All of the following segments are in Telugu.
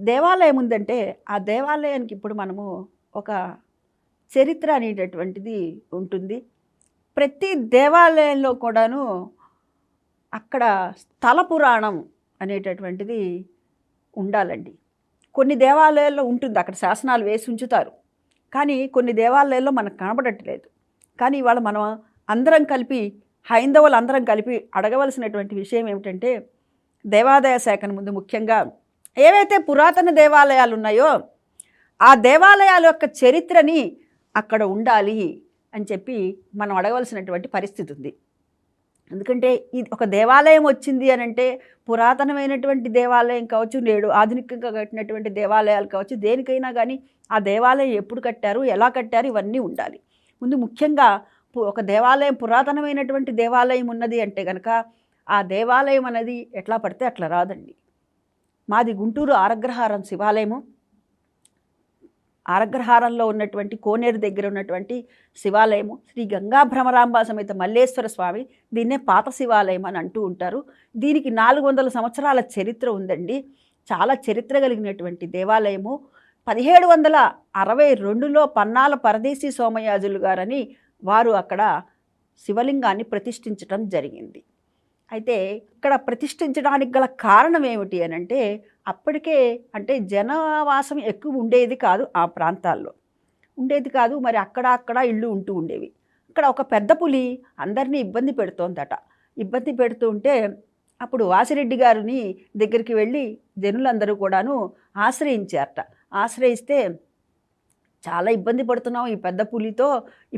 దేవాలయం ఉందంటే ఆ దేవాలయానికి ఇప్పుడు మనము ఒక చరిత్ర అనేటటువంటిది ఉంటుంది. ప్రతి దేవాలయంలో కూడాను అక్కడ స్థల పురాణం అనేటటువంటిది ఉండాలండి. కొన్ని దేవాలయాల్లో ఉంటుంది అక్కడ శాసనాలు వేసి ఉంచుతారు. కానీ కొన్ని దేవాలయాల్లో మనకు కనబడట్లేదు. కానీ ఇవాళ మనం అందరం కలిపి హైందవులు అందరం కలిపి అడగవలసినటువంటి విషయం ఏమిటంటే దేవాదాయ శాఖను ముందు ముఖ్యంగా ఏవైతే పురాతన దేవాలయాలు ఉన్నాయో ఆ దేవాలయాల యొక్క చరిత్రని అక్కడ ఉండాలి అని చెప్పి మనం అడగవలసినటువంటి పరిస్థితి ఉంది. ఎందుకంటే ఇది ఒక దేవాలయం వచ్చింది అని అంటే పురాతనమైనటువంటి దేవాలయం కావచ్చు నేడు ఆధునికంగా కట్టినటువంటి దేవాలయాలు కావచ్చు దేనికైనా కానీ ఆ దేవాలయం ఎప్పుడు కట్టారు ఎలా కట్టారు ఇవన్నీ ఉండాలి. ముందు ముఖ్యంగా ఒక దేవాలయం పురాతనమైనటువంటి దేవాలయం ఉన్నది అంటే కనుక ఆ దేవాలయం అనేది ఎట్లా పడితే అట్లా రాదండి. మాది గుంటూరు ఆరగ్రహారం శివాలయము. ఆరగ్రహారంలో ఉన్నటువంటి కోనేరు దగ్గర ఉన్నటువంటి శివాలయము. శ్రీ గంగా భ్రమరాంబ సమేత మల్లేశ్వర స్వామి దీన్నే పాత శివాలయం అని అంటూ ఉంటారు. దీనికి నాలుగు వందల సంవత్సరాల చరిత్ర ఉందండి. చాలా చరిత్ర కలిగినటువంటి దేవాలయము. పదిహేడు వందల అరవై రెండులో పన్నాల పరదేశీ సోమయాజులు గారని వారు అక్కడ శివలింగాన్ని ప్రతిష్ఠించటం జరిగింది. అయితే ఇక్కడ ప్రతిష్ఠించడానికి గల కారణం ఏమిటి అని అంటే అప్పటికే అంటే జనవాసం ఎక్కువ ఉండేది కాదు ఆ ప్రాంతాల్లో. ఉండేది కాదు మరి అక్కడ అక్కడ ఇళ్ళు ఉంటూ ఉండేవి. ఇక్కడ ఒక పెద్ద పులి అందరినీ ఇబ్బంది పెడుతోందట. ఇబ్బంది పెడుతూ ఉంటే అప్పుడు వాసిరెడ్డి గారిని దగ్గరికి వెళ్ళి జనులందరూ కూడాను ఆశ్రయించారట. ఆశ్రయిస్తే చాలా ఇబ్బంది పడుతున్నాం ఈ పెద్ద పులితో.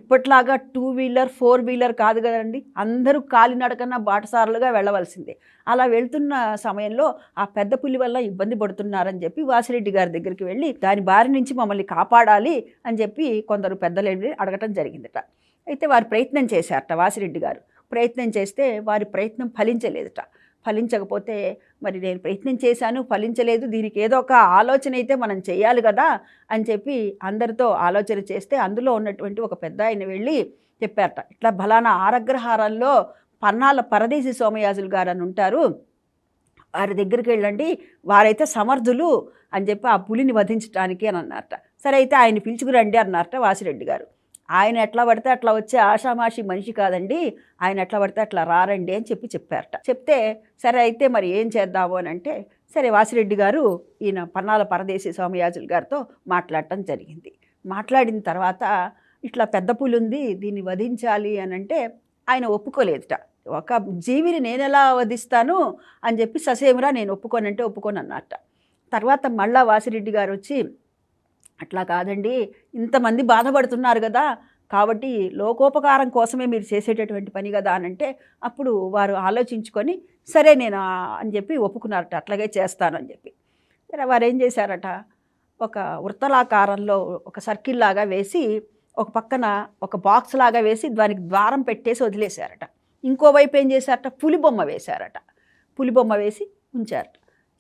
ఇప్పట్లాగా టూ వీలర్ ఫోర్ వీలర్ కాదు కదండి. అందరూ కాలినడకన బాటసారులుగా వెళ్ళవలసిందే. అలా వెళ్తున్న సమయంలో ఆ పెద్ద పులి వల్ల ఇబ్బంది పడుతున్నారని చెప్పి వాసిరెడ్డి గారి దగ్గరికి వెళ్ళి దాని బారి నుంచి మమ్మల్ని కాపాడాలి అని చెప్పి కొందరు పెద్దలు అడగటం జరిగిందట. అయితే వారు ప్రయత్నం చేశారట వాసిరెడ్డి గారు. ప్రయత్నం చేస్తే వారి ప్రయత్నం ఫలించలేదట. ఫలించకపోతే మరి నేను ప్రయత్నం చేశాను ఫలించలేదు దీనికి ఏదో ఒక ఆలోచన అయితే మనం చేయాలి కదా అని చెప్పి అందరితో ఆలోచన చేస్తే అందులో ఉన్నటువంటి ఒక పెద్ద ఆయన వెళ్ళి చెప్పారట. ఇట్లా బలానా ఆరగ్రహారంలో పన్నాల పరదేశి సోమయాజులు గారు అని ఉంటారు వారి దగ్గరికి వెళ్ళండి వారైతే సమర్థులు అని చెప్పి ఆ పులిని వధించడానికి అని అన్నారట. సరే అయితే ఆయన పిలుచుకురండి అన్నారట వాసిరెడ్డి గారు. ఆయన ఎట్లా పడితే అట్లా వచ్చే ఆషామాషి మనిషి కాదండి. ఆయన ఎట్లా పడితే అట్లా రారండి అని చెప్పి చెప్పారట. చెప్తే సరే అయితే మరి ఏం చేద్దాము అని అంటే సరే వాసిరెడ్డి గారు ఈయన పన్నాల పరదేశీ సోమయాజులు గారితో మాట్లాడటం జరిగింది. మాట్లాడిన తర్వాత ఇట్లా పెద్ద పులి ఉంది దీన్ని వధించాలి అని అంటే ఆయన ఒప్పుకోలేదుట. ఒక జీవిని నేను ఎలా వధిస్తాను అని చెప్పి ససేమిరా నేను ఒప్పుకోనంటే ఒప్పుకోను తర్వాత మళ్ళా వాసిరెడ్డి గారు వచ్చి అట్లా కాదండి. ఇంతమంది బాధపడుతున్నారు కదా! కాబట్టి లోకోపకారం కోసమే మీరు చేసేటటువంటి పని కదా అని అంటే అప్పుడు వారు ఆలోచించుకొని సరే నేను అని చెప్పి ఒప్పుకున్నారట అట్లాగే చేస్తాను అని చెప్పి. సరే వారు ఏం చేశారట? ఒక వృత్తలాకారంలో ఒక సర్కిల్ లాగా వేసి ఒక పక్కన ఒక బాక్స్ లాగా వేసి దానికి ద్వారం పెట్టేసి వదిలేశారట. ఇంకోవైపు ఏం చేశారట? పులి బొమ్మ వేశారట. పులి బొమ్మ వేసి ఉంచారట.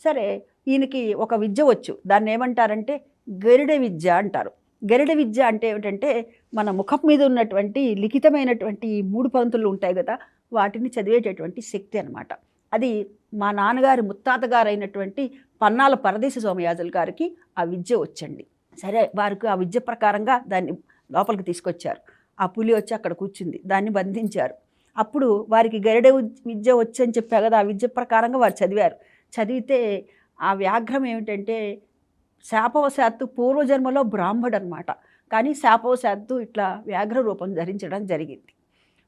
సరే ఈయనకి ఒక విద్య వచ్చు. దాన్ని ఏమంటారంటే గరుడ విద్య అంటారు. గరుడ విద్య అంటే ఏమిటంటే మన ముఖం మీద ఉన్నటువంటి లిఖితమైనటువంటి మూడు పంతులు ఉంటాయి కదా వాటిని చదివేటటువంటి శక్తి అనమాట అది మా నాన్నగారి ముత్తాత గారు అయినటువంటి పన్నాల పరదేశ సోమయాజుల గారికి ఆ విద్య వచ్చండి. సరే వారికి ఆ విద్య ప్రకారంగా దాన్ని లోపలికి తీసుకొచ్చారు. ఆ పులి వచ్చి అక్కడ కూర్చుంది దాన్ని బంధించారు. అప్పుడు వారికి గరిడ విద్య వచ్చని చెప్పా కదా ఆ విద్య ప్రకారంగా వారు చదివారు. చదివితే ఆ వ్యాఘ్రం ఏమిటంటే శాపవశాత్తు పూర్వజన్మలో బ్రాహ్మడు అనమాట కానీ శాపవశాత్తు ఇట్లా వ్యాఘ్ర రూపం ధరించడం జరిగింది.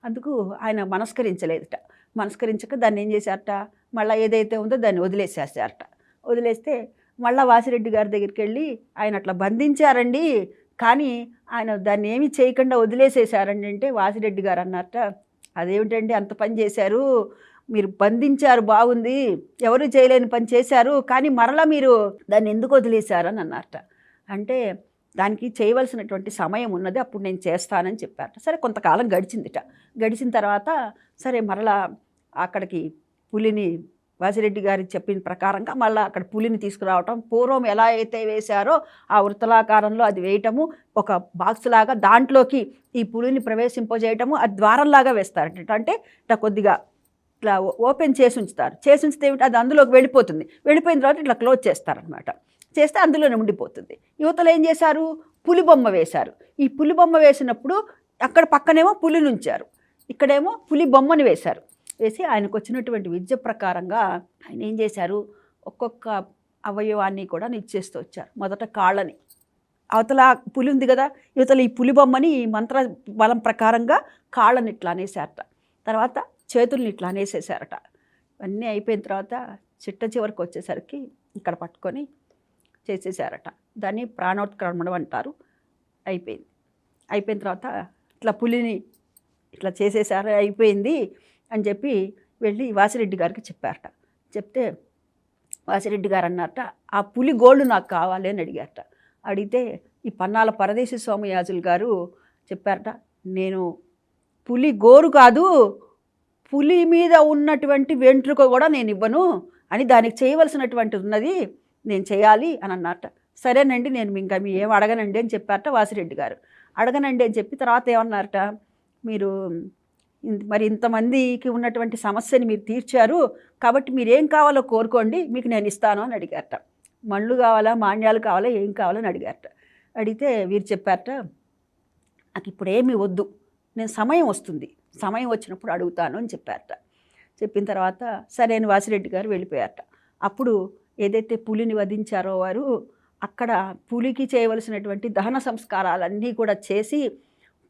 అందుకు ఆయన మనస్కరించలేదట. మనస్కరించక దాన్ని ఏం చేశారట? మళ్ళీ ఏదైతే ఉందో దాన్ని వదిలేసేసారట వదిలేస్తే మళ్ళా వాసిరెడ్డి గారి దగ్గరికి వెళ్ళి ఆయన అట్లా బంధించారండి. కానీ ఆయన దాన్ని ఏమీ చేయకుండా వదిలేసేసారండి అంటే వాసిరెడ్డి గారు అన్నారట అదేమిటండి అంత పని చేశారు? మీరు బంధించారు బాగుంది ఎవరు చేయలేని పని చేశారు కానీ మరలా మీరు దాన్ని ఎందుకు వదిలేశారని అన్నారట. అంటే దానికి చేయవలసినటువంటి సమయం ఉన్నది అప్పుడు నేను చేస్తానని చెప్పారట. సరే కొంతకాలం గడిచిందిట. గడిచిన తర్వాత సరే మరలా అక్కడికి పులిని వాసిరెడ్డి గారి చెప్పిన ప్రకారంగా మళ్ళీ అక్కడ పులిని తీసుకురావటం పూర్వం ఎలా అయితే వేశారో ఆ వృత్తలాకారంలో అది వేయటము ఒక బాక్స్ లాగా దాంట్లోకి ఈ పులిని ప్రవేశింపజేయటము అది ద్వారంలాగా వేస్తారట. అంటే కొద్దిగా ఇట్లా ఓపెన్ చేసి ఉంచుతారు. చేసి ఉంచితే ఏమిటి? అది అందులోకి వెళ్ళిపోతుంది. వెళ్ళిపోయిన తర్వాత ఇట్లా క్లోజ్ చేస్తారనమాట చేస్తే అందులోనే ఉండిపోతుంది. యువతలు ఏం చేశారు? పులి బొమ్మ వేశారు. ఈ పులి బొమ్మ వేసినప్పుడు అక్కడ పక్కనేమో పులిని ఉంచారు. ఇక్కడేమో పులి బొమ్మని వేశారు. వేసి ఆయనకు వచ్చినటువంటి విద్య ప్రకారంగా ఆయన ఏం చేశారు? ఒక్కొక్క అవయవాన్ని కూడా నిచ్చేస్తూ వచ్చారు. మొదట కాళ్ళని. అవతల పులి ఉంది కదా? యువతల ఈ పులి బొమ్మని ఈ మంత్ర బలం ప్రకారంగా కాళ్ళని ఇట్లా అనేసారట తర్వాత చేతుల్ని ఇట్లా అనేసేసారట అన్నీ అయిపోయిన తర్వాత చిట్ట చివరికి వచ్చేసరికి ఇక్కడ పట్టుకొని చేసేసారట దాన్ని ప్రాణోత్క్రమణం అంటారు. అయిపోయింది. అయిపోయిన తర్వాత ఇట్లా పులిని ఇట్లా చేసేసారు అయిపోయింది అని చెప్పి వెళ్ళి వాసిరెడ్డి గారికి చెప్పారట. చెప్తే వాసిరెడ్డి గారు అన్నారట ఆ పులి గోల్డ్ నాకు కావాలి అని అడిగారట. అడిగితే ఈ పన్నాల పరదేశి సోమయాజులు గారు చెప్పారట నేను పులి గోరు కాదు పులి మీద ఉన్నటువంటి వెంట్రుక కూడా నేను ఇవ్వను అని దానికి చేయవలసినటువంటి ఉన్నది నేను చేయాలి అని అన్నట సరేనండి నేను ఇంకా మీ ఏం అడగనండి అని చెప్పారట వాసిరెడ్డి గారు. అడగనండి అని చెప్పి తర్వాత ఏమన్నారట మీరు మరి ఇంతమందికి ఉన్నటువంటి సమస్యని మీరు తీర్చారు కాబట్టి మీరు ఏం కావాలో కోరుకోండి మీకు నేను ఇస్తాను అని అడిగారట. మళ్ళు కావాలా మాన్యాలు కావాలా ఏం కావాలని అడిగారట. అడిగితే వీరు చెప్పారట నాకు ఇప్పుడు ఏమీ వద్దు నేను సమయం వస్తుంది సమయం వచ్చినప్పుడు అడుగుతాను అని చెప్పారట. చెప్పిన తర్వాత సరే అని వాసిరెడ్డి గారు వెళ్ళిపోయారట. అప్పుడు ఏదైతే పులిని వధించారో వారు అక్కడ పులికి చేయవలసినటువంటి దహన సంస్కారాలన్నీ కూడా చేసి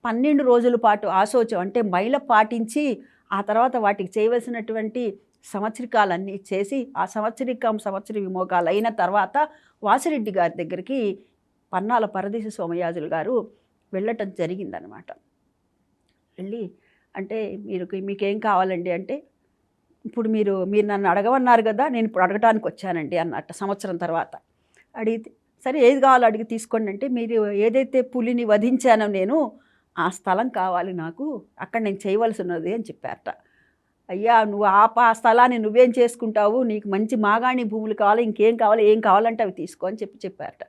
పన్నెండు రోజుల పాటు ఆశోచం అంటే మైల పాటించి ఆ తర్వాత వాటికి చేయవలసినటువంటి సంవత్సరికాలన్నీ చేసి ఆ సంవత్సరికం సంవత్సర విమోకాలు అయిన తర్వాత వాసిరెడ్డి గారి దగ్గరికి పన్నాల పరదేశ సోమయాజులు గారు వెళ్ళటం జరిగిందనమాట. వెళ్ళి అంటే మీరు మీకేం కావాలండి అంటే ఇప్పుడు మీరు మీరు నన్ను అడగమన్నారు కదా నేను ఇప్పుడు అడగటానికి వచ్చానండి అన్నట్టు సంవత్సరం తర్వాత. అడిగితే సరే ఏది కావాలో అడిగి తీసుకోండి అంటే మీరు ఏదైతే పులిని వధించానో నేను ఆ స్థలం కావాలి నాకు అక్కడ నేను చేయవలసి ఉన్నది అని చెప్పారట. అయ్యా నువ్వు ఆ పా స్థలాన్ని నువ్వేం చేసుకుంటావు? నీకు మంచి మాగాణి భూములు కావాలి ఇంకేం కావాలి ఏం కావాలంటే అవి తీసుకో అని చెప్పి చెప్పారట.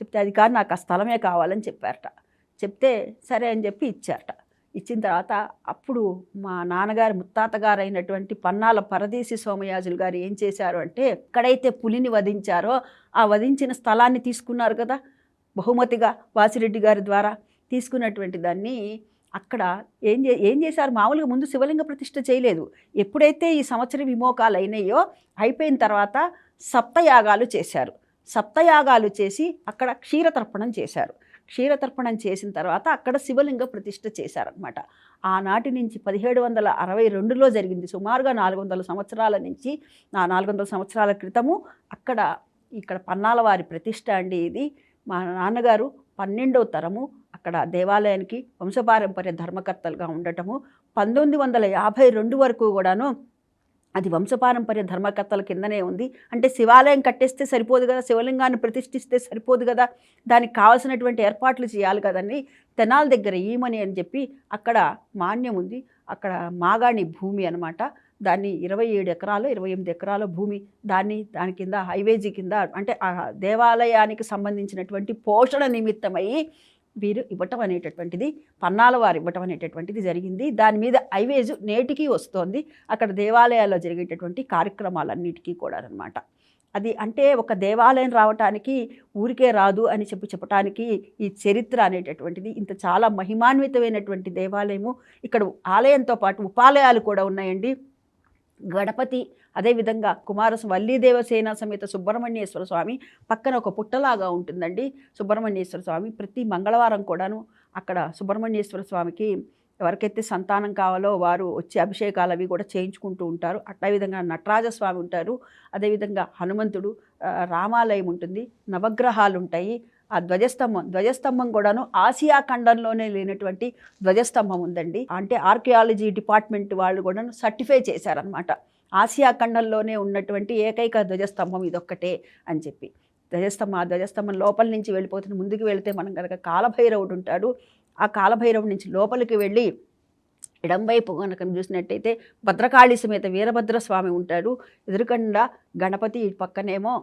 చెప్తే అది కాదు నాకు ఆ స్థలమే కావాలని చెప్పారట. చెప్తే సరే అని చెప్పి ఇచ్చారట. ఇచ్చిన తర్వాత అప్పుడు మా నాన్నగారు ముత్తాతగారు అయినటువంటి పన్నాల పరదేశి సోమయాజులు గారు ఏం చేశారు అంటే ఎక్కడైతే పులిని వధించారో ఆ వధించిన స్థలాన్ని తీసుకున్నారు కదా బహుమతిగా వాసిరెడ్డి గారి ద్వారా తీసుకున్నటువంటి దాన్ని అక్కడ ఏం చే ఏం చేశారు? మామూలుగా ముందు శివలింగ ప్రతిష్ఠ చేయలేదు. ఎప్పుడైతే ఈ సంవత్సర విమోకాలు అయినాయో అయిపోయిన తర్వాత సప్తయాగాలు చేశారు. సప్తయాగాలు చేసి అక్కడ క్షీరతర్పణం చేశారు. క్షీరతర్పణం చేసిన తర్వాత అక్కడ శివలింగ ప్రతిష్ట చేశారనమాట ఆనాటి నుంచి పదిహేడు వందల అరవై రెండులో జరిగింది. సుమారుగా నాలుగు వందల సంవత్సరాల నుంచి ఆ నాలుగు వందల సంవత్సరాల క్రితము అక్కడ ఇక్కడ పన్నాల వారి ప్రతిష్ట అండి ఇది. మా నాన్నగారు పన్నెండవ తరము అక్కడ దేవాలయానికి వంశపారంపర్య ధర్మకర్తలుగా ఉండటము పంతొమ్మిది వందల యాభై రెండు వరకు కూడాను అది వంశపారంపర్య ధర్మకర్తల కిందనే ఉంది. అంటే శివాలయం కట్టేస్తే సరిపోదు కదా శివలింగాన్ని ప్రతిష్ఠిస్తే సరిపోదు కదా దానికి కావాల్సినటువంటి ఏర్పాట్లు చేయాలి కదండి. తెనాల దగ్గర ఈమని అని చెప్పి అక్కడ మాన్యం ఉంది. అక్కడ మాగాణి భూమి అనమాట దాన్ని ఇరవై ఏడు ఎకరాలు ఇరవై ఎనిమిది ఎకరాల భూమి దాన్ని దాని కింద హైవేజీ కింద అంటే ఆ దేవాలయానికి సంబంధించినటువంటి పోషణ నిమిత్తమై వీరు ఇవ్వటం అనేటటువంటిది పన్నాల వారు ఇవ్వటం అనేటటువంటిది జరిగింది. దాని మీద హైవేజ్ నేటికి వస్తోంది. అక్కడ దేవాలయాల్లో జరిగేటటువంటి కార్యక్రమాలన్నిటికీ కూడా అనమాట అది అంటే ఒక దేవాలయం రావటానికి ఊరికే రాదు అని చెప్పి చెప్పటానికి ఈ చరిత్ర అనేటటువంటిది ఇంత చాలా మహిమాన్వితమైనటువంటి దేవాలయము ఇక్కడ ఆలయంతో పాటు ఉపాలయాలు కూడా ఉన్నాయండి. గణపతి అదేవిధంగా కుమారస్ వల్లీదేవసేన సమేత సుబ్రహ్మణ్యేశ్వర స్వామి పక్కన ఒక పుట్టలాగా ఉంటుందండి. సుబ్రహ్మణ్యేశ్వర స్వామి ప్రతి మంగళవారం కూడాను అక్కడ సుబ్రహ్మణ్యేశ్వర స్వామికి ఎవరికైతే సంతానం కావాలో వారు వచ్చి అభిషేకాలు అవి కూడా చేయించుకుంటూ ఉంటారు. అట్లా విధంగా నటరాజస్వామి ఉంటారు. అదేవిధంగా హనుమంతుడు రామాలయం ఉంటుంది. నవగ్రహాలు ఉంటాయి. ఆ ధ్వజస్తంభం ధ్వజస్తంభం కూడాను ఆసియా ఖండంలోనే లేనటువంటి ధ్వజస్తంభం ఉందండి. అంటే ఆర్కియాలజీ డిపార్ట్మెంట్ వాళ్ళు కూడాను సర్టిఫై చేశారనమాట ఆసియా ఖండంలోనే ఉన్నటువంటి ఏకైక ధ్వజస్తంభం ఇదొక్కటే అని చెప్పి. ధ్వజస్తంభం ఆ ధ్వజస్తంభం లోపల నుంచి వెళ్ళిపోతున్న ముందుకు వెళితే మనం కనుక కాలభైరవుడు ఉంటాడు. ఆ కాలభైరవుడి నుంచి లోపలికి వెళ్ళి ఎడంవైపు కనుక చూసినట్టయితే భద్రకాళి సమేత వీరభద్ర స్వామి ఎదురుకుండా గణపతి పక్కనేమో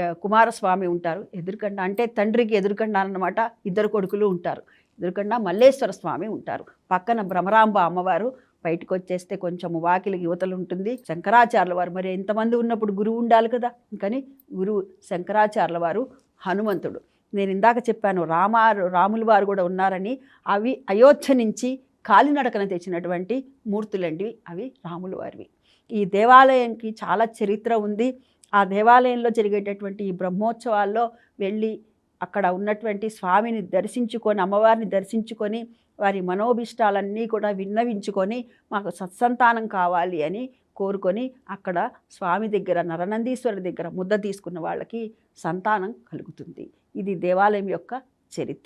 కుమారస్వామి ఉంటారు. ఎదురుకుండా అంటే తండ్రికి ఎదురుకుండా అన్నమాట ఇద్దరు కొడుకులు ఉంటారు. ఎదురుకుండా మల్లేశ్వర స్వామి ఉంటారు. పక్కన భ్రమరాంబ అమ్మవారు బయటకు వచ్చేస్తే కొంచెం వాకిలి యువతలు ఉంటుంది. శంకరాచార్యుల వారు మరి ఎంతమంది ఉన్నప్పుడు గురువు ఉండాలి కదా? కానీ గురువు శంకరాచార్యుల వారు హనుమంతుడు. నేను ఇందాక చెప్పాను రామారు రాములు వారు కూడా ఉన్నారని అవి అయోధ్య నుంచి కాలినడకన తెచ్చినటువంటి మూర్తులండి అవి రాములు వారివి. ఈ దేవాలయంకి చాలా చరిత్ర ఉంది. ఆ దేవాలయంలో జరిగేటటువంటి ఈ బ్రహ్మోత్సవాల్లో వెళ్ళి అక్కడ ఉన్నటువంటి స్వామిని దర్శించుకొని అమ్మవారిని దర్శించుకొని వారి మనోభిష్టాలన్నీ కూడా విన్నవించుకొని మాకు సత్సంతానం కావాలి అని కోరుకొని అక్కడ స్వామి దగ్గర నరనందీశ్వరి దగ్గర ముద్ద తీసుకున్న వాళ్ళకి సంతానం కలుగుతుంది. ఇది దేవాలయం యొక్క చరిత్ర.